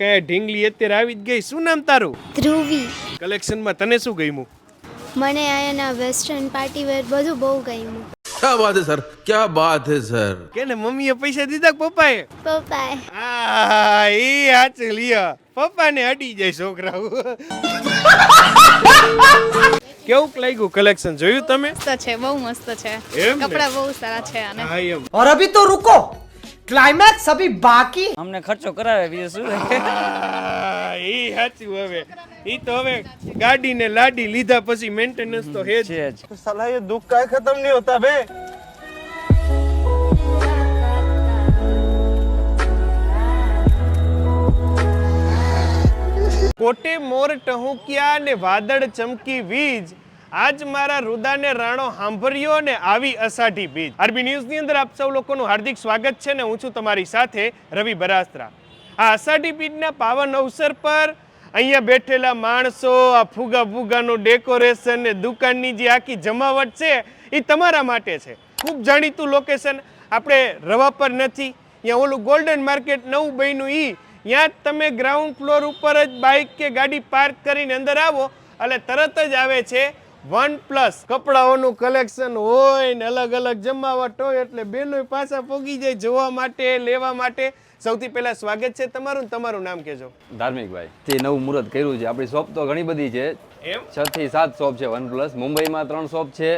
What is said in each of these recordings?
કે ઢીંગલી અત્યારે આવી જ ગઈ. શું નામ તારું? ધ્રુવી. કલેક્શનમાં તને શું ગમ્યું? મને આના વેસ્ટર્ન પાર્ટી વેર બધું બહુ ગમ્યું. ક્યા બાત હે સર? ક્યા બાત હે સર? કેને મમ્મીએ પૈસા દીધા પપ્પાએ? પપ્પાએ. આ ઈ હાચ લિયા. પપ્પાને અડી જાય છોકરાઓ. કેવું લાગ્યું કલેક્શન? જોયું તમે? મસ્ત છે બહુ મસ્ત છે. કપડા બહુ સારા છે અને હા અભી તો રુકો. ક્લાઇમેક્સ અભી બાકી અમને ખર્ચો કરાવે બીજું શું ઈ સાચું હવે. ઈ તો હવે ગાડી ને લાડી લીધા પછી મેન્ટેનન્સ તો હે છે સલાહ એ દુઃખ કાય ખતમ નહીં હોતા બે કોટે મોર ટહુકિયા ને વાદળ ચમકી વીજ. આજ મારા રુદાને રાણો સાંભળ્યો ને આવી અષાઢી બીજ. આરબી ન્યૂઝની અંદર આપ સૌ લોકોનું હાર્દિક સ્વાગત છે ને હું છું તમારી સાથે રવિ બરાસ્ત્રા આ અષાઢી બીજના પાવન અવસર પર અહીંયા બેઠેલા માણસો, આ ફુગા ફુગાનું ડેકોરેશન ને દુકાનની જે આખી જમાવટ છે, એ તમારા માટે છે. ખૂબ જાણીતું લોકેશન આપણે રવા પર નથી. ત્યાં ઓલું ગોલ્ડન માર્કેટ નવું બન્યું એ ત્યાં જ તમે ગ્રાઉન્ડ ફ્લોર ઉપર જ બાઇક કે ગાડી પાર્ક કરીને અંદર આવો, એટલે તરત જ આવે છે વન પ્લસ કપડાઓનું કલેક્શન હોય ને અલગ અલગ જમાવટ હોય એટલે બેનો પાછા પોગી જાય જોવા માટે લેવા માટે. સૌથી પહેલા સ્વાગત છે તમારું તમારું નામ કેજો ધાર્મિક ભાઈ તે નવું મુહૂર્ત કર્યું છે આપણી શોપ તો ઘણી બધી છે. એમ? છ થી સાત શોપ છે વન પ્લસ મુંબઈમાં ત્રણ શોપ છે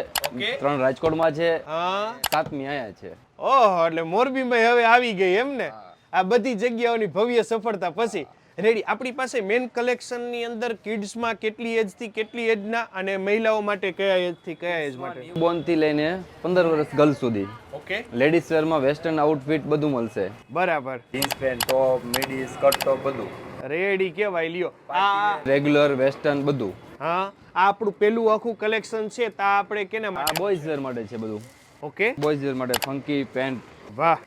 ત્રણ રાજકોટમાં છે. હા. સાતમી અહીંયા છે. ઓહો એટલે મોરબીમાં હવે આવી ગઈ એમ ને? આ બધી જગ્યાઓની ભવ્ય સફળતા પછી રેડી આપણી પાસે મેન કલેક્શનની અંદર કિડ્સમાં કેટલી એજથી કેટલી એજના અને મહિલાઓ માટે કયા એજથી કયા એજ માટે? બોર્નથી લઈને પંદર વર્ષ ગર્લ સુધી. ઓકે. લેડીઝ વેરમાં વેસ્ટર્ન આઉટફિટ બધું મળશે. બરાબર. Jeans pant top midi skirt top બધું. રેડી કેવાય લ્યો. આ રેગ્યુલર વેસ્ટર્ન બધું. હા આ આપણું પેલું આખું કલેક્શન છે તા આપણે કેના બોયઝ વેર માટે છે બધું. ઓકે. બોયઝ વેર માટે ફંકી પેન્ટ વાહ.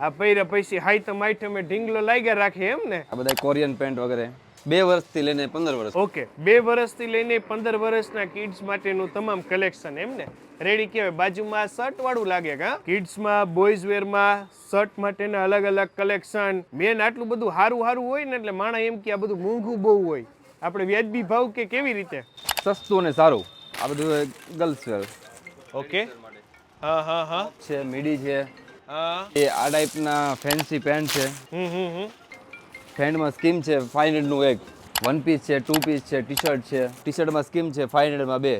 આ પૈરા પૈસી હાઈ તો માઈટમે ઢીંગલો લાગ્યા રાખે એમ ને? આ બધા કોરિયન પેન્ટ વગેરે. બે વર્ષથી લઈને પંદર વર્ષ. ઓકે. બે વર્ષથી લઈને પંદર વર્ષના કિડ્સ માટેનું તમામ કલેક્શન એમ ને? રેડી કહેવાય. બાજુમાં શર્ટ વાળું લાગે કા કિડ્સમાં બોયઝ વેરમાં શર્ટ માટેના અલગ અલગ કલેક્શન. મેન આટલું બધું સારું સારું હોય ને એટલે માણા એમ કે આ બધું મોંઘું બહુ હોય. આપણે વ્યાજબી ભાવ કે કેવી રીતે? સસ્તું અને સારું. આ બધું ગર્લ્સ વેર ઓકે. હા હા હા. છે મીડી છે. એ આ ટાઈપના ફેન્સી પેન્ટ છે. ફેન્ડમાં સ્કીમ છે ફાઇવ હંડ્રેડનું એક. વન પીસ છે ટુ પીસ છે ટી શર્ટ છે. ટી શર્ટમાં સ્કીમ છે ફાઇવ હંડ્રેડમાં બે.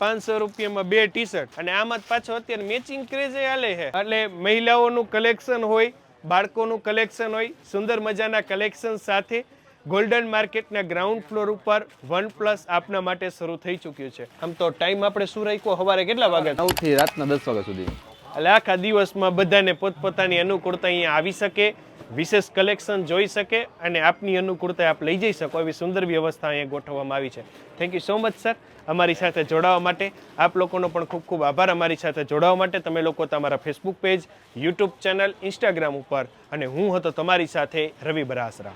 પાંચસો રૂપિયામાં બે ટી શર્ટ અને આમાં જ પાછો અત્યારે મેચિંગ ક્રેઝ હાલે છે. એટલે મહિલાઓનું કલેક્શન હોય બાળકોનું કલેક્શન હોય સુંદર મજાના કલેક્શન સાથે ગોલ્ડન માર્કેટના ગ્રાઉન્ડ ફ્લોર ઉપર વન પ્લસ આપના માટે શરૂ થઈ ચૂક્યું છે. આમ તો ટાઈમ આપણે શું રાખ્યો? સવારે કેટલા વાગ્યા? નવથી રાતના દસ વાગ્યા સુધી. એટલે આખા દિવસમાં બધાને પોતપોતાની અનુકૂળતા અહીંયા આવી શકે, વિશેષ કલેક્શન જોઈ શકે અને આપની અનુકૂળતા આપ લઈ જઈ શકો એવી સુંદર વ્યવસ્થા અહીંયા ગોઠવવામાં આવી છે. Thank you so much sir અમારી સાથે જોડાવા માટે આપ લોકોનો પણ ખૂબ ખૂબ આભાર. અમારી સાથે જોડાવા માટે તમે લોકો તમારા Facebook page YouTube channel Instagram ઉપર અને હું હતો તમારી સાથે રવિ બરાસરા.